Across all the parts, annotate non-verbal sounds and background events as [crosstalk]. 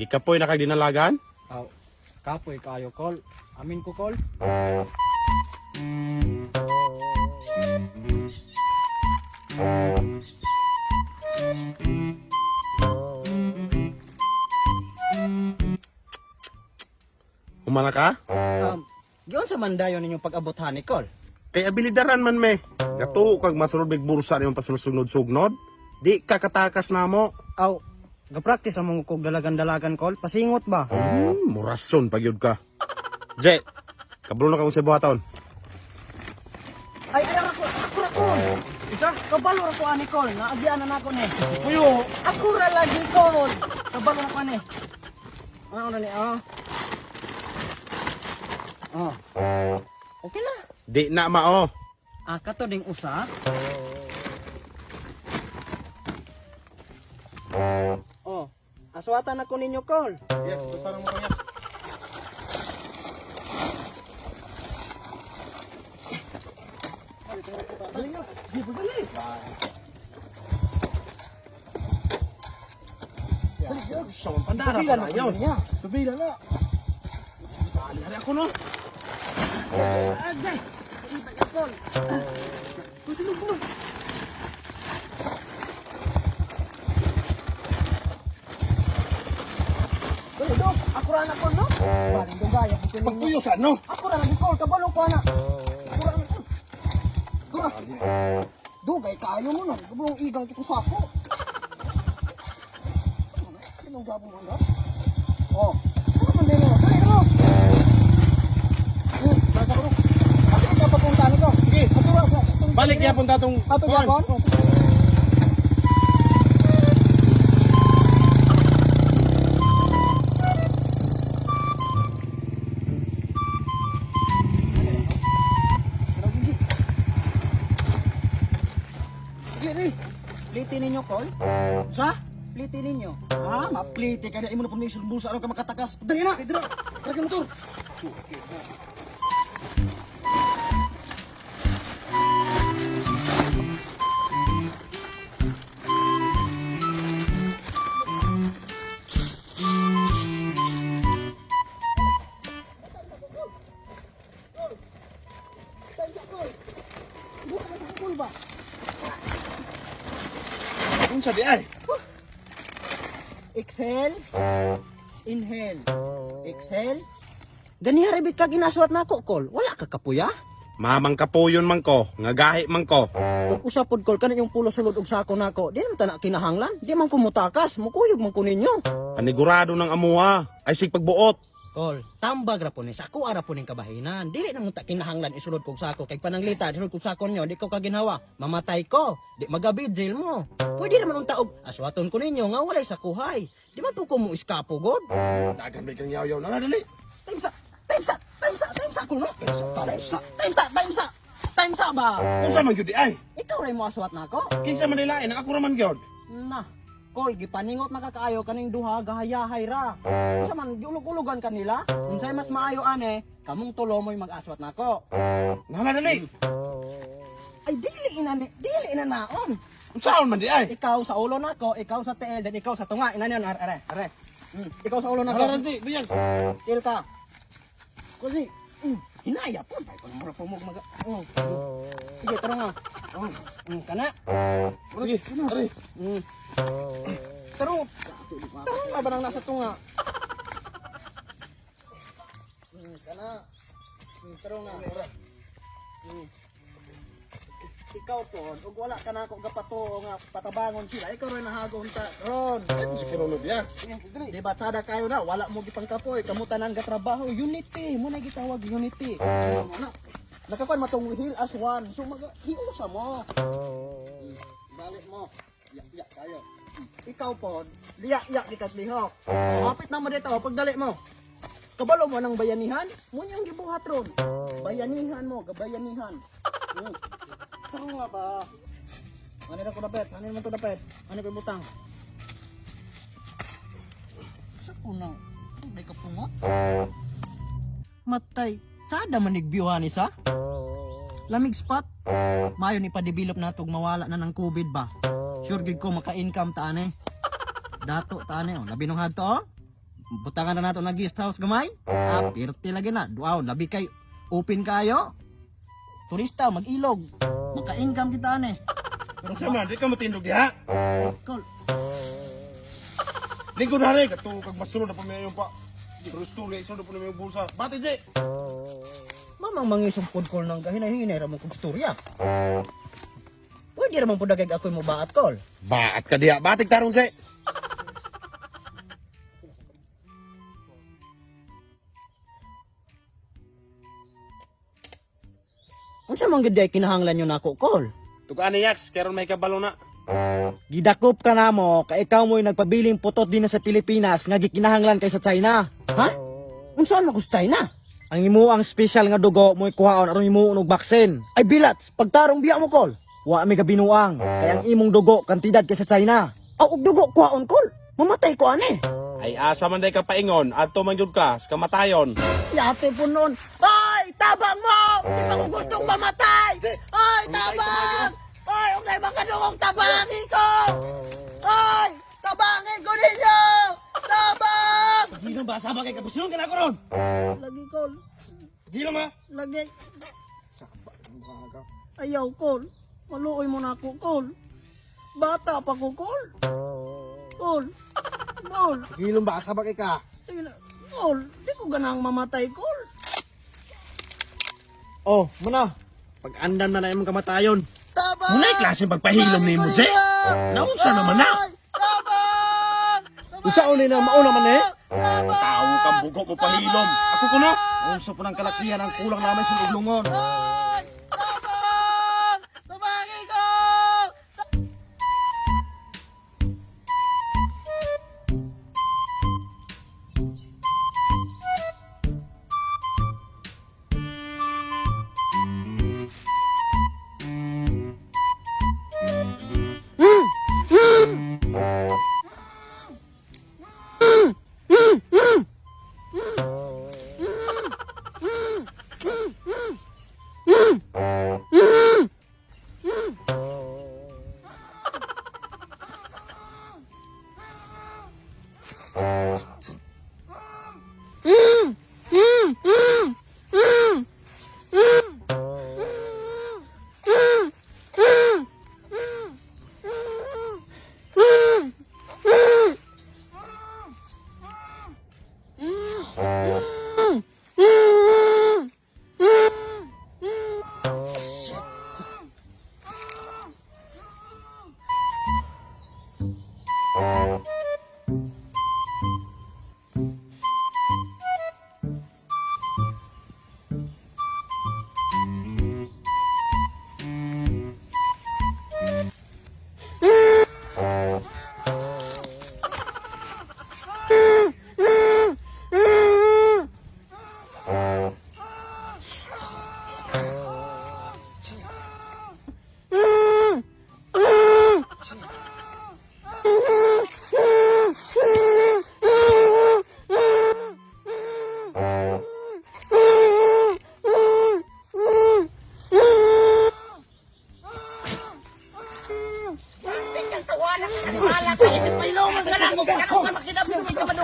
Gikapoy na kag dinalagan? Aw, kapoy kayo, Kol. Amin ko, Kol. Humana ka? Um, giyon sa mandayon ninyong pag-abothan ni Kol. Kay abilidaran man me. Gato kag masunod mig bursa nimong pasunod-sugnod. Di ka katakas na mo. Aw, ga-practice among kog dalagan-dalagan, Kol. Pasingot ba? Hmm, murason pag yun ka. Je, kabro na ka kung sa buhaton. Ay, alam ako, ako na, Kol. Isa? Kabalo ako, ani, Kol. Naagyan na ako ni. Puyo! Ako ra lagi, Kol. Kabalo na ako ni. Ano na ni, ah? Ah. Okay na. Di na mao. Ah, kato ding usa. Oh, aswatan ako ninyo, Kol. Yes, basta mo yes. Dali nga. Sige, pagdali. Sa pandara Pabila pa na yun. Pabila na. Hari ako no. Agay. Ka, Kol. Pagdali mo. Dali, Ako ra na, Kol, no? Baling dugaya. Pagpuyo sa no? Ako ra lagi, Kol. Kabalo ko, ana. Ako ra na, Kol. Dura. Dugay kayo mo nun. Kabulong igang kitong sako. Anong gabong ano? Oh. Ano man mo? Dali mo. Hmm, nasa ko. Ate ka papunta nito. Sige. Ato ra sa. Balik ya punta tong Ato kuwan. Ninyo, Kol? Sa? Pliti ninyo. Ha? Mapliti ka na. Imo na po may sulbusa. Ano ka makatakas? Dali na! Dali na! Tara ka motor! Unsa di ay? Exhale. Inhale. Exhale. Gani haribit ka ginaswat na ako, Kol. Wala ka kapuya? Mamang kapuyon man ko, nga gahi man ko. Kung usapod, Kol, kana yung pulo sulod og sako na ako. Di naman ta na kinahanglan. Di man kumutakas. Mukuyog man ko ninyo. Panigurado ng amuha. Ay sig pagbuot. Kol, tambag ra po ni sako ara po ning kabahinan. Dili na mo ta kinahanglan isulod kog sako kay pananglita isulod kog sako nyo, di ko kaginhawa. Mamatay ko. Di magabid jail mo. Pwede naman unta og aswaton ko ninyo nga walay sakuhay. Di man po ko mo iskapo god. Dagan ba kang yaw-yaw na dali. Time sa, time sa, time sa, time sa ko no. Time sa, time sa, time sa, time sa. Time sa ba? Unsa man gyud di ay? Ikaw ray mo aswat na ako. Kinsa man nilain ang ako raman gyud. Na. Kol, gipaningot na kakaayo kaning duha gahayahay ra. Unsa man giulog-ulogan kanila? Unsay mas maayo ane, kamong tulo mo'y mag-aswat nako. Nana dali. Ay dili ina ni, dili ina naon. Unsaon man di ay? Ikaw sa ulo nako, ikaw sa tiil, then ikaw sa tunga. Ina niyan, are, are, are. Hmm. Ikaw sa ulo nako. Hala si, diyas. Tiil ka. Kasi, mm, hinaya po. Ay, kung mura po mag... Oh. Sige, tara nga. Oh. Mm, kana. Sige, ari. Mm. Taro. Taro nga ba nang nasa tunga? Mm, kana. Mm, taro nga. Mm. Ikaw po, ug wala ka na ako gapato nga patabangon sila. Ikaw rin nahagon ta. Ron. Si kinunod ya. Di ba tada kayo na, wala mo gipang kapoy, kamutan ang gatrabaho, unity, mo na gitawag unity. Nakakuan matong heal as one. So mag hiusa mo. Balik mo. Yak-yak kayo. Ikaw po, liyak-yak di kat lihok. Kapit na mo dito, pagdali mo. Kabalo mo ng bayanihan, mo niyang gibuhat ron. Bayanihan mo, gabayanihan. Hmm. Taro nga ba? Ano na ko dapet? Ano naman to dapet? Ano ko butang? Sa unang, may kapungot? Matay, sada manigbiuhan isa? Lamig spot? Mayo ni pa-develop na tog mawala na ng COVID ba? Sure gid ko maka-income ta ane. Dato ta ane oh, labi nung hadto oh. butangan na nato na guest house gamay. Ah, pirti lagi na. Duaw, labi kay open kayo. Turista mag-ilog. Maka-income kita ani. Ang sama, di ka matindog diha. Eh, Col. Lingko na rin, kato kag masunod na pamiyayon pa. Terus tuloy, sunod po namin yung bulsa. Bati, Je! Mamang mangisong pod call ng kahinahinay ra mo kog storya. Pwede ra man pod dagag ako mo baat call. Baat ka diha, batik tarong, Je! Unsa man gid kinahanglan nyo nako call? Tugaan ni Yax, karon may kabalo na. Gidakop ka na mo, ka ikaw mo'y nagpabiling putot din na sa Pilipinas nga gikinahanglan kay sa China. Ha? Unsaan mo sa China? Ang imo ang special nga dugo mo'y kuhaon aron imo og baksin. Ay bilats, pagtarong biya mo kol. Wa mi binuang, kay ang imong dugo kantidad kay sa China. Aw og dugo kuhaon kol. Mamatay ko ani. Ay asa man day ka paingon, adto man jud ka, sa kamatayon. Yate po nun. Ay, tabang mo! Di ba ko gustong mamatay? Ay, tabang! Ay, huwag na ibang kadungong tabangin ko! Ay, tabangin ko ninyo! Tabang! Gino ba? Sama kay kapusunong ka na ko ron? Lagi, Kol. Gila ma! Lagi. Ayaw, Kol. Maluoy mo na ako, Kol. Bata pa ko, Kol. Kol. Kol. Hilong ba sa bagay ka? Na. Kol, di ko ganang mamatay, Kol. Oh, muna. Pag andan man na imong kamatayon. Muna'y klase pagpahilom ni mo, Je? Naunsa naman na? Unsa uli na mauna man eh? Tao kang bugo mo pahilom. Ako ko no? Unsa po ng kalakrihan ang kulang namin sa luglungon.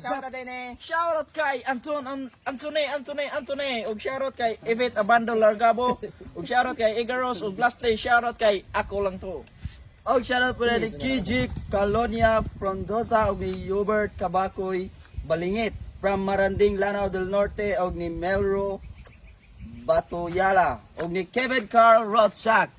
Shoutout kay Anton An Antone Antone Antone ug shoutout kay Evit Abando Largabo. [laughs] Ug shoutout kay Igaros ug last day shoutout kay ako lang to. Og shoutout po ni Kijik Calonia Frondosa ug ni Hubert Kabakoy Balingit from Maranding Lanao del Norte ug ni Melro Batuyala ug ni Kevin Carl Rothsack.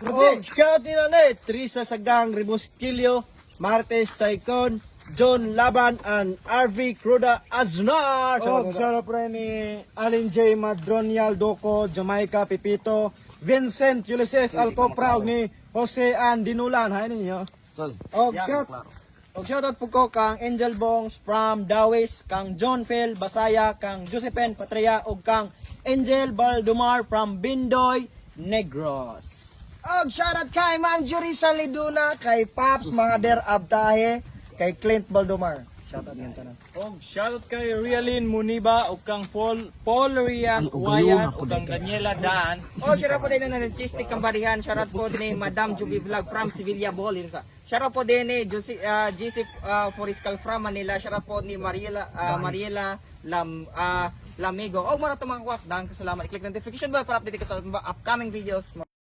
Og shoutout din na Teresa Sagang Rebusquillo Martes Saicon John Laban and RV Cruda Aznar. Og sarap rin ni Alin J. Madronial Doko, Jamaica Pipito, Vincent Ulysses Alcopra, og ni Jose Ann Dinulan. Hay ninyo. Og shout, Og shoutout po ko kang Angel Bongs from Dawis, kang John Phil Basaya, kang Josephine Patria ug kang Angel Baldumar from Bindoy, Negros. Og shoutout kay Ma'am Jurisa Liduna, kay Paps Mahader Abtahe, kay Clint Baldomar. Shoutout yun tanan. Og shoutout kay Rialin Muniba ug kang Paul Paul Rias Wayan ug kang Daniela Daan. Oh, shoutout po din na artistic kang barihan. Shoutout po din ni Madam Juby Vlog from Sevilla Bolin. Shoutout po din ni Josie, uh, Joseph uh, Foriscal from Manila. Shoutout po ni Mariela uh, Mariela Lam uh, Lamigo. Og mga mga kwak, dahil salamat. I-click notification bell para update ka sa upcoming videos.